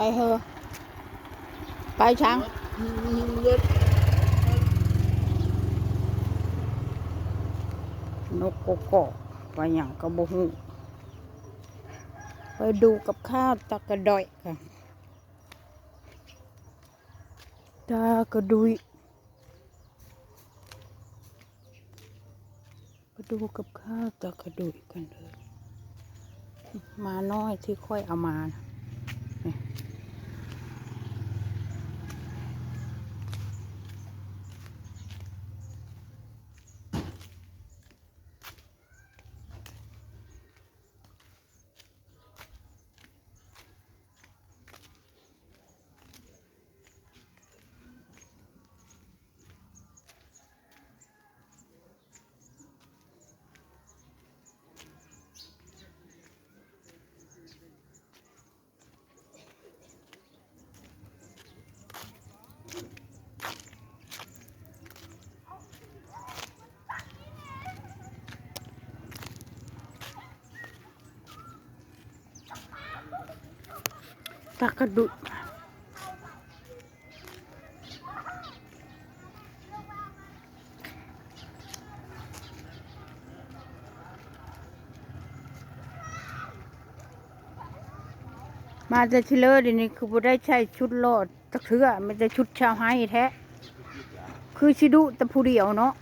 ไปเถอะไปช้างนกกกอกไปอย่างกระบหูไปดูกับข้าวตะกระดอยค่ะตากระดุยไปดูกับข้าวตะกระดุยกันเลยมาน้อยที่ค่อยเอามานะ ตะกระดุมาจะชิเลอร์ดีนี้คือบ่ได้ใช้ชุดโลดตะเถื่อมันจะชุดชาวไฮแท้ คือชิดุตะผู้เดียวเนาะ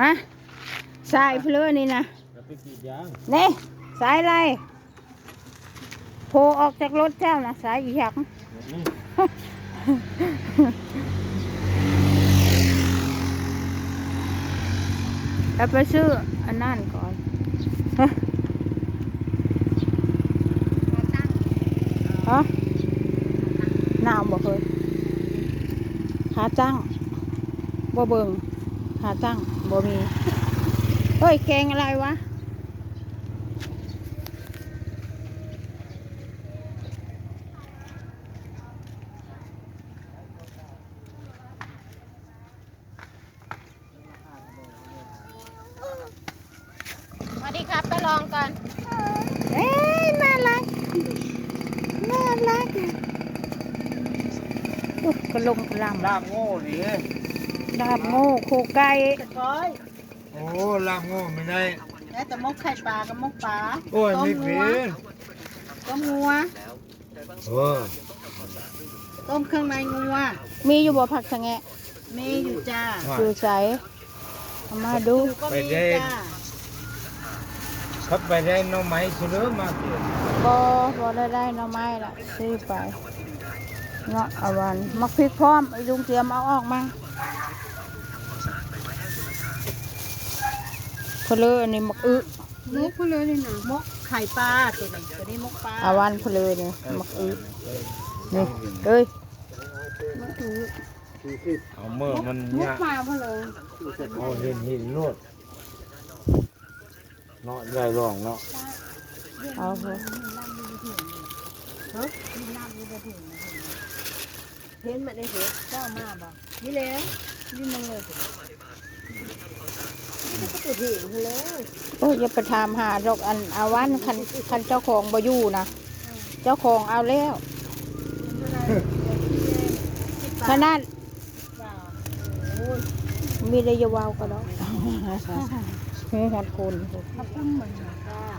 ฮะสายเพลอนี่นะนี่สายอะไร โผล่ออกจากรถเจ้านะสายอีหยักนี่แล้วไปซื้ออันนั่นก่อนฮะฮะน้ำบ่เคยหาจ้างบ่เบิงหาจ้างบ่มีเฮ้ยแกงอะไรวะ สวัสดีครับไปลองก่อน เอ้ยน่ารัก น่ารักอุ๊ย กระลงกระลำลาบโง่ดิดาบโง่โคไก่ร้อยโอ้ลาบโง่ไม่ได้แล้วแต่มกไข่ปลากับมกปลาโอ้ยไม่ต้เป็งัวนต้มงัว โอ้ต้มเครื่องในงัว มีอยู่บ่ผักสะแงะมีอยู่จ้าอยู่ใสเอามาดูอยู่ก็มีจ้าขับไปได้หน้องไม้เสือมาเกิดบ่บ่ได้ได้หน่อไม้ละซื้อไป เนาะเอาวันมักพริกพร้อมไอ้ลุงเตรียมเอาออกมาเพลออันนี้มักอึมกเลยนี่นะมกไข่ปลาตัวนี้ตัวนี้มกปลาอาวันเพลอเนี่ยมักอึนี่เอ้ยเอาเมื่อมันมเนี่ยกปลาเพนเลยเอาเห็นหินรวดเนาะใหญ่รองเนาะเอาเถอะ เห็นมาได้เหรอเจ้ามาบ่นี่แล้วนี่มันเลยนี่ก็ตัวเห็นเลยโอ้ยอย่าไปถามหาดอกอันอาวันคันคันเจ้าของบ่อยู่นะเจ้าของเอาแล้วขนาดมีได้ยาวาวก็ได้หูหดคนขอบคุณเหมือนกัน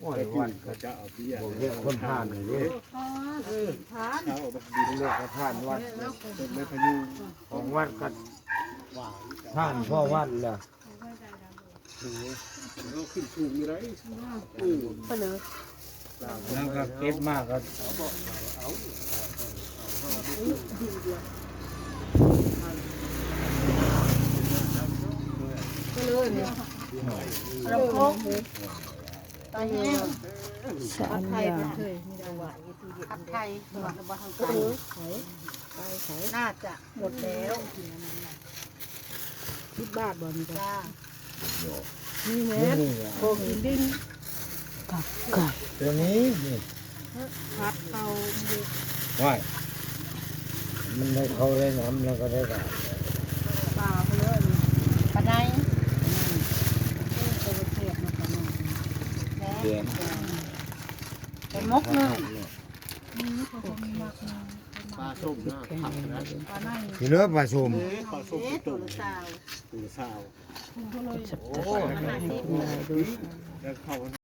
โอ้ยวันก็จะเอาพี่บอกเรียกคนผ่านเลยเด้ทานดินเลือกก็ผ่านวัดของวัดก็ผ่านพ่อวัดแหละไปเลยแล้วก็เก็บมากก็ไปเลยเนี่ยเราโคก ตายแล้วสามไทอยย่างเคยมีดาวผัดไทยตัวบ้างไทยน่าจะหมดแล้วสิบบาทบ่นี่จ้านี่แม่โคกินดิ้นกับไก่ตัวนี้นี่พัดเขาว่ายมันได้เข้าได้น้ำแล้วก็ได้กา ปลาไปเลยปลาได้ตัวเทียบมาปลาหน่อย เดือนเป็นมกเลยปลาส้มนะผักนะปลาหน่อยทีเนื้อปลาส้มเอ๊ะปลาส้มเอ๊ะตุ่ตัวมละสาวตุ่มสาวจับจับให้คุณยายดูแล้วเข้า